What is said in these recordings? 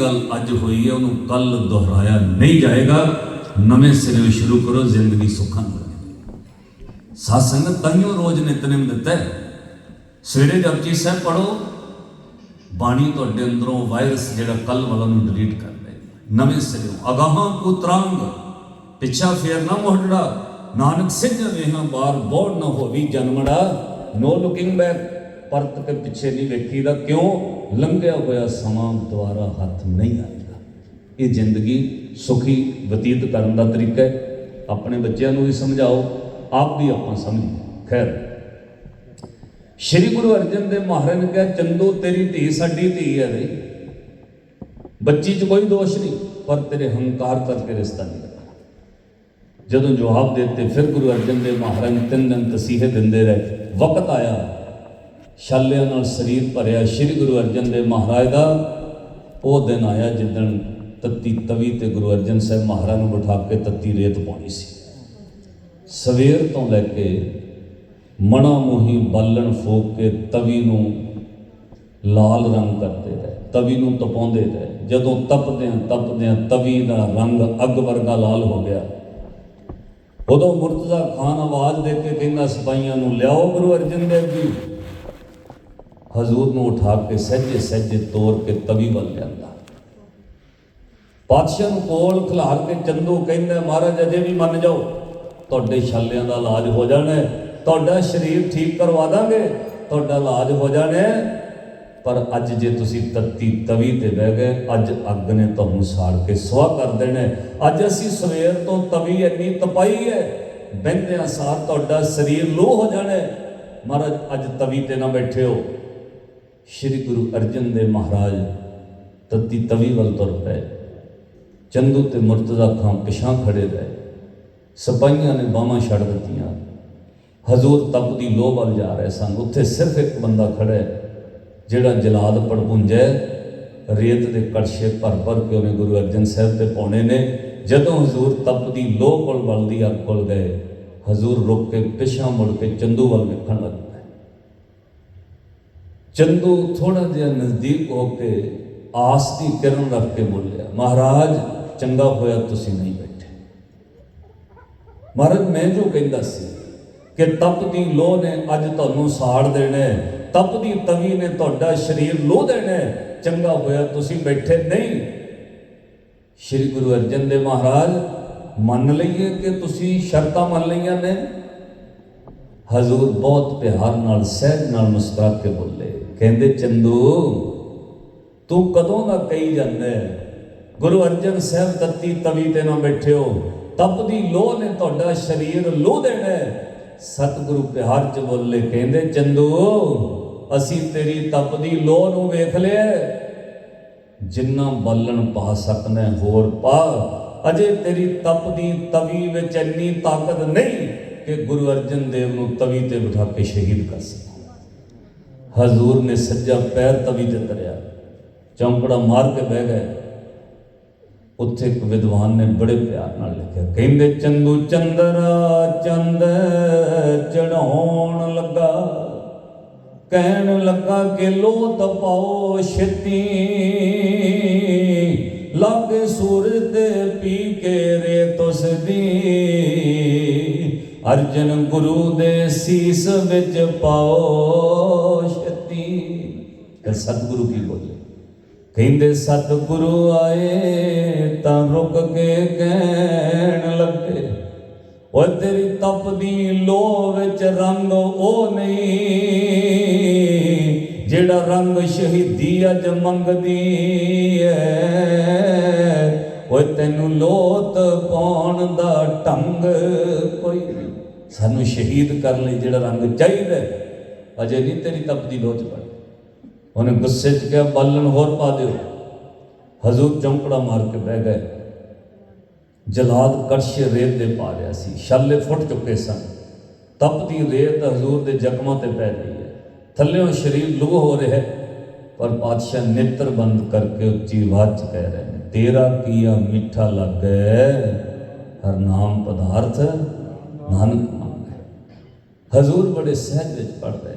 ਗੱਲ ਅੱਜ ਹੋਈ ਹੈ, ਉਹਨੂੰ ਕੱਲ ਦੁਹਰਾਇਆ ਨਹੀਂ ਜਾਏਗਾ। ਨਵੇਂ ਸਿਰੇ ਸ਼ੁਰੂ ਕਰੋ, ਜ਼ਿੰਦਗੀ ਸੁੱਖਾਂ ਨਾਲ ਸਾਧ ਸੰਗਤ ਤਾਈਓ ਰੋਜ਼ ਨਿਤਨੇਮ ਦਿੱਤਾ ਹੈ। ਸਵੇਰੇ ਜਪਜੀ ਸਾਹਿਬ ਪੜੋ ਬਾਣੀ ਤੁਹਾਡੇ ਅੰਦਰੋਂ ਵਾਇਰਸ ਜਿਹੜਾ ਕੱਲ ਵਾਲਾ ਨੂੰ ਡਿਲੀਟ ਕਰ ਦੇਗਾ ਨਵੇਂ ਸਿਰੋਂ ਅਗਾਹਾਂ ਪੁੱਤਰਾਂਗ, ਪਿੱਛਾ ਫੇਰ ਨਾ ਮੋਹੜਾ ਨਾਨਕ ਸਿੰਘ ਵੇਹਾਂ ਬਾਰ ਬੋੜ ਨਾ ਹੋਵੀ ਜਨਮੜਾ। ਨੋ ਲੁਕਿੰਗ ਬੈਕ ਪਰਤ ਕੇ ਪਿੱਛੇ ਨਹੀਂ ਵੇਖੀਦਾ, ਕਿਉਂ? ਲੰਘਿਆ ਹੋਇਆ ਸਮਾਂ ਦੁਆਰਾ ਹੱਥ ਨਹੀਂ ਆਏਗਾ ਇਹ ਜ਼ਿੰਦਗੀ ਸੁਖੀ ਬਤੀਤ ਕਰਨ ਦਾ ਤਰੀਕਾ ਹੈ। ਆਪਣੇ ਬੱਚਿਆਂ ਨੂੰ ਵੀ ਸਮਝਾਓ, ਆਪ ਵੀ ਆਪਾਂ ਸਮਝੀਏ। ਖੈਰ, ਸ਼੍ਰੀ ਗੁਰੂ ਅਰਜਨ ਦੇਵ ਮਹਾਰਾਜ ਨੇ ਕਿਹਾ, ਚੰਦੂ, ਤੇਰੀ ਧੀ ਸਾਡੀ ਧੀ ਹੈ ਬਈ। ਬੱਚੀ 'ਚ ਕੋਈ ਦੋਸ਼ ਨਹੀਂ, ਪਰ ਤੇਰੇ ਹੰਕਾਰ ਕਰਕੇ ਰਿਸ਼ਤਾ ਨਹੀਂ ਲੱਗਾ ਜਦੋਂ ਜਵਾਬ ਦਿੱਤੇ, ਫਿਰ ਗੁਰੂ ਅਰਜਨ ਦੇਵ ਮਹਾਰਾਜ ਤਿੰਨ ਦਿਨ ਤਸੀਹੇ ਦਿੰਦੇ ਰਹੇ। ਵਕਤ ਆਇਆ ਛਾਲਿਆਂ ਨਾਲ ਸਰੀਰ ਭਰਿਆ ਸ਼੍ਰੀ ਗੁਰੂ ਅਰਜਨ ਦੇਵ ਮਹਾਰਾਜ ਦਾ, ਉਹ ਦਿਨ ਆਇਆ ਜਿੱਦਣ ਤੱਤੀ ਤਵੀ ਤੇ ਗੁਰੂ ਅਰਜਨ ਸਾਹਿਬ ਮਹਾਰਾਜ ਨੂੰ ਬਿਠਾ ਕੇ ਤੱਤੀ ਰੇਤ ਪਾਉਣੀ ਸੀ। ਸਵੇਰ ਤੋਂ ਲੈ ਕੇ ਮਣਾ ਮੋਹੀ ਬਾਲਣ ਫੂਕ ਕੇ ਤਵੀ ਨੂੰ ਲਾਲ ਰੰਗ ਕਰਦੇ ਰਹੇ, ਤਵੀ ਨੂੰ ਤਪਾਉਂਦੇ ਰਹੇ। ਜਦੋਂ ਤਪਦਿਆਂ ਤਪਦਿਆਂ ਤਵੀ ਦਾ ਰੰਗ ਅੱਗ ਵਰਗਾ ਲਾਲ ਹੋ ਗਿਆ। ਉਦੋਂ ਮੁਰਤਜ਼ਾ ਖਾਨ ਆਵਾਜ਼ ਦੇ ਕੇ ਕਹਿੰਦਾ, ਸਿਪਾਹੀਆਂ ਨੂੰ, ਲਿਆਓ ਗੁਰੂ ਅਰਜਨ ਦੇਵ ਜੀ। ਹਜ਼ੂਰ ਨੂੰ ਉਠਾ ਕੇ ਸਹਿਜੇ ਸਹਿਜੇ ਤੋਰ ਕੇ ਤਵੀ ਵੱਲ ਲਿਆਂਦਾ। ਪਾਤਸ਼ਾਹ ਨੂੰ ਕੋਲ ਖਿਲਾਰ ਕੇ ਚੰਦੂ ਕਹਿੰਦਾ, ਮਹਾਰਾਜ, ਅਜੇ ਵੀ ਮੰਨ ਜਾਓ, ਤੁਹਾਡੇ ਛਾਲਿਆਂ ਦਾ ਇਲਾਜ ਹੋ ਜਾਣਾ ਤੁਹਾਡਾ ਸਰੀਰ ਠੀਕ ਕਰਵਾ ਦਾਂਗੇ, ਤੁਹਾਡਾ ਇਲਾਜ ਹੋ ਜਾਣਾ ਪਰ ਅੱਜ ਜੇ ਤੁਸੀਂ ਤੱਤੀ ਤਵੀ ਤੇ ਬਹਿ ਗਏ, ਅੱਜ ਅੱਗ ਨੇ ਤੁਹਾਨੂੰ ਸਾੜ ਕੇ ਸੁਆਹ ਕਰ ਦੇਣਾ ਅੱਜ ਅਸੀਂ ਸਵੇਰ ਤੋਂ ਤਵੀ ਇੰਨੀ ਤਪਾਈ ਹੈ, ਬਹਿੰਦਿਆਂ ਸਾਰ ਤੁਹਾਡਾ ਸਰੀਰ ਲੋਹ ਹੋ ਜਾਣਾ ਮਹਾਰਾਜ, ਅੱਜ ਤਵੀ ਤੇ ਨਾ ਬੈਠੇ ਹੋ। ਸ਼੍ਰੀ ਗੁਰੂ ਅਰਜਨ ਦੇਵ ਮਹਾਰਾਜ ਤੱਤੀ ਤਵੀ ਵੱਲ ਤੁਰ ਪਏ। ਚੰਦੂ ਤੇ ਮੁਰਤਜ਼ਾ ਖਾਂ ਪਿਛਾਂ ਖੜੇ ਰਹੇ ਸਪਾਹੀਆਂ ਨੇ ਬਾਹਾਂ ਛੱਡ ਦਿੱਤੀਆਂ। ਹਜ਼ੂਰ ਤਪਦੀ ਲੋਹ ਵੱਲ ਜਾ ਰਹੇ ਸਨ। ਉੱਥੇ ਸਿਰਫ ਇੱਕ ਬੰਦਾ ਖੜਾ ਹੈ, ਜਿਹੜਾ ਜਲਾਦ ਪੜਪੁੰਜੈ ਰੇਤ ਦੇ ਕੜਛੇ ਭਰ ਭਰ ਕੇ ਉਹਨੇ ਗੁਰੂ ਅਰਜਨ ਸਾਹਿਬ ਤੇ ਪਾਉਣੇ ਨੇ। ਜਦੋਂ ਹਜ਼ੂਰ ਤਪਦੀ ਲੋਹ ਕੋਲ ਬਲਦੀ ਅੱਗ ਕੋਲ ਗਏ, ਹਜ਼ੂਰ ਰੁਕ ਕੇ ਪਿਛਾਂ ਮੁੜ ਕੇ ਚੰਦੂ ਵੱਲ ਵੇਖਣ ਲੱਗ। ਚੰਦੂ ਥੋੜਾ ਜਿਹਾ ਨਜ਼ਦੀਕ ਹੋ ਕੇ ਆਸ ਦੀ ਕਿਰਨ ਰੱਖ ਕੇ ਬੋਲਿਆ ਮਹਾਰਾਜ, ਚੰਗਾ ਹੋਇਆ ਤੁਸੀਂ ਨਹੀਂ ਬੈਠੇ। ਮਹਾਰਾਜ ਮੈਂ ਜੋ ਕਹਿੰਦਾ ਸੀ ਕਿ ਤਪ ਦੀ ਲੋਹ ਨੇ ਅੱਜ ਤੁਹਾਨੂੰ ਸਾੜ ਦੇਣਾ ਤਪ ਦੀ ਤਵੀ ਨੇ ਤੁਹਾਡਾ ਸਰੀਰ ਲੋਹ ਦੇਣਾ ਚੰਗਾ ਹੋਇਆ ਤੁਸੀਂ ਬੈਠੇ ਨਹੀਂ। ਸ਼੍ਰੀ ਗੁਰੂ ਅਰਜਨ ਦੇਵ ਮਹਾਰਾਜ, ਮੰਨ ਲਈਏ ਕਿ ਤੁਸੀਂ ਸ਼ਰਤਾਂ ਮੰਨ ਲਈਆਂ ਨੇ? ਹਜ਼ੂਰ ਬਹੁਤ ਪਿਆਰ ਨਾਲ, ਸਹਿਜ ਨਾਲ ਮੁਸਕਰਾ ਕੇ ਬੋਲੇ ਕਹਿੰਦੇ, ਚੰਦੂ, ਤੂੰ ਕਦੋਂ ਦਾ ਕਹੀ ਜਾਂਦਾ ਗੁਰੂ ਅਰਜਨ ਸਾਹਿਬ ਤੱਤੀ ਤਵੀ ਤੇ ਨਾ ਬੈਠਿਓ। ਤਪਦੀ ਲੋਹ ਨੇ ਤੁਹਾਡਾ ਸਰੀਰ ਲੋਹ ਦੇਣਾ ਹੈ। ਸਤਿਗੁਰੂ ਪਿਆਰ ਚ ਬੋਲੇ, ਕਹਿੰਦੇ, ਚੰਦੂ, ਅਸੀਂ ਤੇਰੀ ਤਪਦੀ ਲੋਹ ਨੂੰ ਵੇਖ ਲਿਆ ਜਿੰਨਾ ਬਾਲਣ ਪਾ ਸਕਦਾ ਹੋਰ ਪਾ। ਅਜੇ ਤੇਰੀ ਤਪਦੀ ਤਵੀ ਵਿੱਚ ਇੰਨੀ ਤਾਕਤ ਨਹੀਂ ਕਿ ਗੁਰੂ ਅਰਜਨ ਦੇਵ ਨੂੰ ਤਵੀ ਤੇ ਬਿਠਾ ਕੇ ਸ਼ਹੀਦ ਕਰ ਸਕੇ। ਹਜ਼ੂਰ ਨੇ ਸੱਜਾ ਪੈਰ ਤਵੀ ਤੇ ਧਰਿਆ ਚੌਂਕੜਾ ਮਾਰ ਕੇ ਬਹਿ ਗਏ। ਉੱਥੇ ਇੱਕ ਵਿਦਵਾਨ ਨੇ ਬੜੇ ਪਿਆਰ ਨਾਲ ਲਿਖਿਆ, ਕਹਿੰਦੇ, ਚੰਦੂ ਚੰਦਰਾ ਚੰਦ ਚੜਾਉਣ ਲੱਗਾ, ਕਹਿਣ ਲੱਗਾ ਕਿ ਲੋ ਤਪਾਓ ਛੇਤੀ। ਲਾਗੇ ਸੂਰਜ ਤੇ ਪੀ ਕੇ ਰੇ ਤੁਸ ਅਰਜਨ ਗੁਰੂ ਦੇ ਸੀਸ ਵਿੱਚ ਪਾਓ। ਇਹ ਸਤਿਗੁਰੂ ਕੀ ਬੋਲੇ? ਕਹਿੰਦੇ, ਸਤਿਗੁਰੂ ਆਏ ਤਾਂ ਰੁਕ ਕੇ ਕਹਿਣ ਲੱਗੇ ਉਹ ਤੇਰੀ ਤਪਦੀ ਲੋ ਵਿੱਚ ਰੰਗ ਉਹ ਨਹੀਂ, ਜਿਹੜਾ ਰੰਗ ਸ਼ਹੀਦੀ ਅਜ ਮੰਗਦੀ ਐ। ਓਏ ਤੈਨੂੰ ਲੋਤ ਪਾਉਣ ਦਾ ਢੰਗ ਕੋਈ ਨਹੀਂ। ਸਾਨੂੰ ਸ਼ਹੀਦ ਕਰਨ ਲਈ ਜਿਹੜਾ ਰੰਗ ਚਾਹੀਦਾ, ਅਜੇ ਨਹੀਂ ਤੇਰੀ ਤਪਦੀ ਲੋਹ ਚ ਪੜ ਉਹਨੇ ਗੁੱਸੇ 'ਚ ਕਿਹਾ, ਬਾਲਣ ਹੋਰ ਪਾ ਦਿਓ। ਹਜ਼ੂਰ ਚੌਂਕੜਾ ਮਾਰ ਕੇ ਬਹਿ ਗਏ। ਜਲਾਦ ਕੜਛੇ ਰੇਤ ਦੇ ਪਾ ਰਿਹਾ ਸੀ। ਛਾਲੇ ਫੁੱਟ ਚੁੱਕੇ ਸਨ। ਤਪਦੀ ਰੇਤ ਹਜ਼ੂਰ ਦੇ ਜ਼ਖਮਾਂ ਤੇ ਪੈ ਰਹੀ ਹੈ। ਥੱਲੇੋਂ ਸਰੀਰ ਲੁਗ ਹੋ ਰਿਹਾ ਪਰ ਪਾਤਸ਼ਾਹ ਨੇਤਰ ਬੰਦ ਕਰਕੇ ਉੱਚੀ ਆਵਾਜ਼ 'ਚ ਕਹਿ ਰਹੇ ਨੇ। ਤੇਰਾ ਕੀਆ ਮਿੱਠਾ ਲੱਗੈ, ਹਰ ਨਾਮ ਪਦਾਰਥ ਨਾਨਕ ਮੰਗੈ। ਹਜ਼ੂਰ ਬੜੇ ਸਹਿਜ ਵਿੱਚ ਪੜਦੇ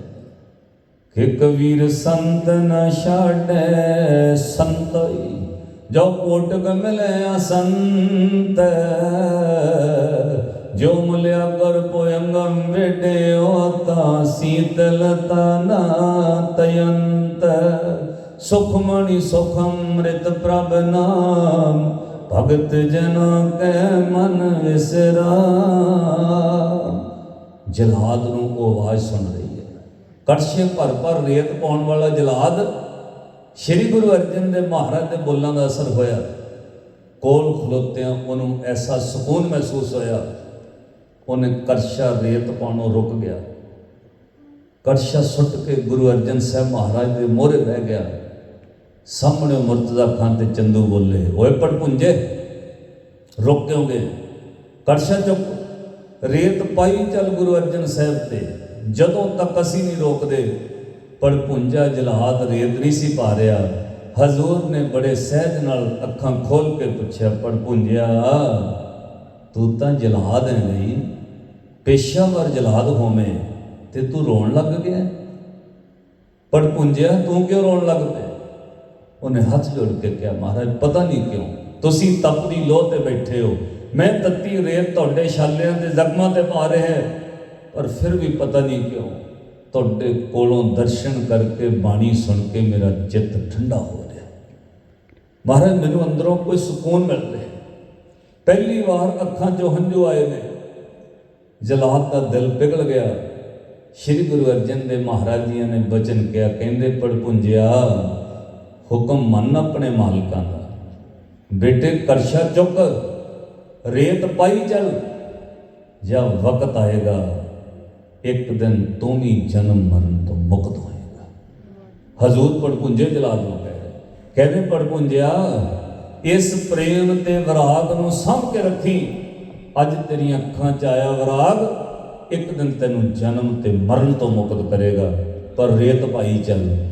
ਨੇ ਵੀਰ ਸੰਤ ਨ ਛਾੜੈ ਸੰਤਈ, ਜੋ ਕੋਟਕ ਮਿਲਿਆ ਸੰਤ। ਜੋ ਮਿਲਿਆ ਕਰ ਪੋਇੰਗਮ ਵੇਡਿਓ ਤਾ ਸੀਤਲਤਾ ਨਾ ਤਯੰਤ। ਸੁਖਮਣੀ ਸੁਖਮ ਰਿਤ ਪ੍ਰਭ ਨਾਮ, ਭਗਤ ਜਨ ਕੈ ਮਨ ਵਿਸਰਾ ਜਲਾਦ ਨੂੰ ਉਹ ਆਵਾਜ਼ ਸੁਣ ਰਹੀ ਕੜਛੇ ਭਰ ਭਰ ਰੇਤ ਪਾਉਣ ਵਾਲਾ ਜਲਾਦ ਸ੍ਰੀ ਗੁਰੂ ਅਰਜਨ ਦੇ ਮਹਾਰਾਜ ਦੇ ਬੋਲਾਂ ਦਾ ਅਸਰ ਹੋਇਆ। ਕੋਲ ਖਲੋਤਿਆਂ ਉਹਨੂੰ ਐਸਾ ਸਕੂਨ ਮਹਿਸੂਸ ਹੋਇਆ, ਉਹਨੇ ਕਰਸ਼ਾ ਰੇਤ ਪਾਉਣੋਂ ਰੁਕ ਗਿਆ। ਕਰਸ਼ਾ ਸੁੱਟ ਕੇ ਗੁਰੂ ਅਰਜਨ ਸਾਹਿਬ ਮਹਾਰਾਜ ਦੇ ਮੋਹਰੇ ਬਹਿ ਗਿਆ। ਸਾਹਮਣੇ ਮੁਰਤਜ਼ਾ ਖਾਨ ਤੇ ਚੰਦੂ ਬੋਲੇ, ਓਏ ਪੜਪੁੰਜੇ, ਰੁਕ ਕਿਉਂ ਗਏ? ਕੜਛਾ ਚੁੱਕ, ਰੇਤ ਪਾਈ ਚੱਲ ਗੁਰੂ ਅਰਜਨ ਸਾਹਿਬ ਤੇ। ਜਦੋਂ ਤੱਕ ਅਸੀਂ ਨਹੀਂ ਰੋਕਦੇ ਪੜਪੁੰਜਾ ਜਲਾਦ ਰੇਤ ਨਹੀਂ ਸੀ ਪਾ ਰਿਹਾ, ਹਜ਼ੂਰ ਨੇ ਬੜੇ ਸਹਿਜ ਨਾਲ ਅੱਖਾਂ ਖੋਲ ਕੇ ਪੁੱਛਿਆ ਪੜਪੁੰਜਿਆ ਤੂੰ ਤਾਂ ਜਲਾਦ ਹੈ ਨਹੀਂ। ਪੇਸ਼ਾਵਰ ਜਲਾਦ ਹੋਵੇਂ ਤੇ ਤੂੰ ਰੋਣ ਲੱਗ ਗਿਆ? ਪੜਪੁੰਜਿਆ ਤੂੰ ਕਿਉਂ ਰੋਣ ਲੱਗ ਪਿਆ? ਉਹਨੇ ਹੱਥ ਜੋੜ ਕੇ ਕਿਹਾ, ਮਹਾਰਾਜ, ਪਤਾ ਨਹੀਂ ਕਿਉਂ, ਤੁਸੀਂ ਤਪਦੀ ਲੋਹ ਤੇ ਬੈਠੇ ਹੋ। ਮੈਂ ਤੱਤੀ ਰੇਤ ਤੁਹਾਡੇ ਛਾਲਿਆਂ ਦੇ ਜ਼ਖਮਾਂ ਤੇ ਪਾ ਰਿਹਾ ਪਰ ਫਿਰ ਵੀ ਪਤਾ ਨਹੀਂ ਕਿਉਂ ਤੁਹਾਡੇ ਕੋਲੋਂ ਦਰਸ਼ਨ ਕਰਕੇ ਬਾਣੀ ਸੁਣ ਕੇ ਮੇਰਾ ਚਿੱਤ ਠੰਡਾ ਹੋ ਰਿਹਾ। ਮਹਾਰਾਜ, ਮੈਨੂੰ ਅੰਦਰੋਂ ਕੋਈ ਸਕੂਨ ਮਿਲ ਰਿਹਾ। ਪਹਿਲੀ ਵਾਰ ਅੱਖਾਂ 'ਚੋਂ ਹੰਝੂ ਆਏ ਨੇ। ਜਲਾਦ ਦਾ ਦਿਲ ਪਿਘਲ ਗਿਆ। ਸ੍ਰੀ ਗੁਰੂ ਅਰਜਨ ਦੇਵ ਮਹਾਰਾਜ ਜੀਆਂ ਨੇ ਬਚਨ ਕਿਹਾ, ਕਹਿੰਦੇ ਪੜਪੁੰਜਿਆ ਹੁਕਮ ਮੰਨ ਆਪਣੇ ਮਾਲਕਾਂ ਦਾ। ਬੇਟੇ, ਕਰਸ਼ਾ ਚੁੱਕ, ਰੇਤ ਪਾਈ ਚੱਲ, ਜਾਂ ਵਕਤ ਆਏਗਾ ਇੱਕ ਦਿਨ ਤੂੰ ਵੀ ਜਨਮ ਮਰਨ ਤੋਂ ਮੁਕਤ ਹੋਏਗਾ। ਹਜ਼ੂਰ ਪੜਪੁੰਜੇ ਜਲਾ ਦੋ ਕਹੇ ਕਹਿੰਦੇ ਪੜਪੁੰਜਿਆ, ਇਸ ਪ੍ਰੇਮ ਤੇ ਵਿਰਾਗ ਨੂੰ ਸਾਂਭ ਕੇ ਰੱਖੀ। ਅੱਜ ਤੇਰੀਆਂ ਅੱਖਾਂ 'ਚ ਆਇਆ ਵਿਰਾਗ, ਇੱਕ ਦਿਨ ਤੈਨੂੰ ਜਨਮ ਤੇ ਮਰਨ ਤੋਂ ਮੁਕਤ ਕਰੇਗਾ। ਪਰ ਰੇਤ ਭਾਈ ਚੱਲ।